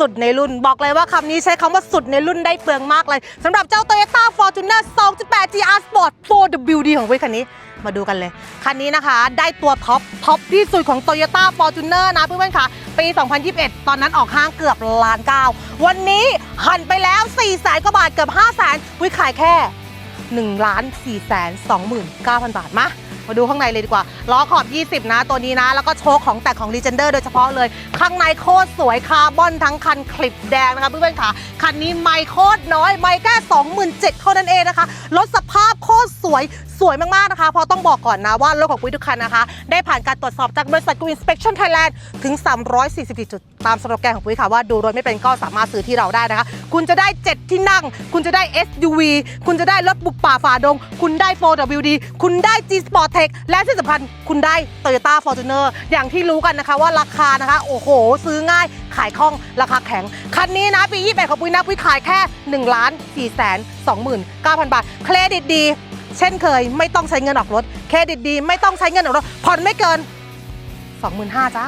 สุดในรุ่น บอกเลยว่าคำนี้ใช้คำว่าสุดในรุ่นได้เปลืองมากเลยสำหรับเจ้า Toyota Fortuner 2.8 GR Sport 4WD ของเวยคันนี้มาดูกันเลย คันนี้นะคะ ได้ตัวท็อป ท็อปที่สุดของ Toyota Fortuner นะเพื่อนๆค่ะ ปี 2021 ตอนนั้นออกห้างเกือบล้านเก้าวันนี้หันไปแล้ว4แสนกว่าบาทเกือบ5แสนวิขายแค่1ล้าน4แสน29,000 บาทมา มาดูข้างในเลยดีกว่า ล้อขอบ 20 นะตัวนี้นะ แล้วก็โชคของแต่งของ Legender โดยเฉพาะเลย ข้างในโคตรสวยคาร์บอนทั้งคันคลิปแดงนะคะเพื่อนๆค่ะ คันนี้ไม่โคตรน้อยไม่แค่27,000เท่านั้นเองนะคะรถส วยสวยมากๆนะคะเพราะต้องบอกก่อนนะว่ารถของปุ้ยทุกคันนะคะ ได้ผ่านการตรวจสอบจากบริษัทกูอินสเป t ชั่นไทยแลนด์ถึง 344 จุด ตามสโลแกนของปุ้ยค่ะว่าดูรถไม่เป็นก็สามารถซื้อที่เราได้นะคะ คุณจะได้ 7 ที่นั่ง คุณจะได้ SUV คุณจะได้รถบุกป่าฝ่าดง คุณได้ 4WD คุณได้ G Sport Tech และที่สำคัญคุณได้ Toyota Fortuner อย่างที่รู้กันนะคะว่าราคานะคะโอ้โห ซื้อง่ายขายคล่องราคาแข็ง คันนี้นะปี 28 ของปุ้ยนะปุ้ยขายแค่ 1 4 29,000 บาท เครดิตดี เช่นเคยไม่ต้องใช้เงินออกรถ เครดิตดี ไม่ต้องใช้เงินออกรถผ่อนไม่เกิน 25,000จ้า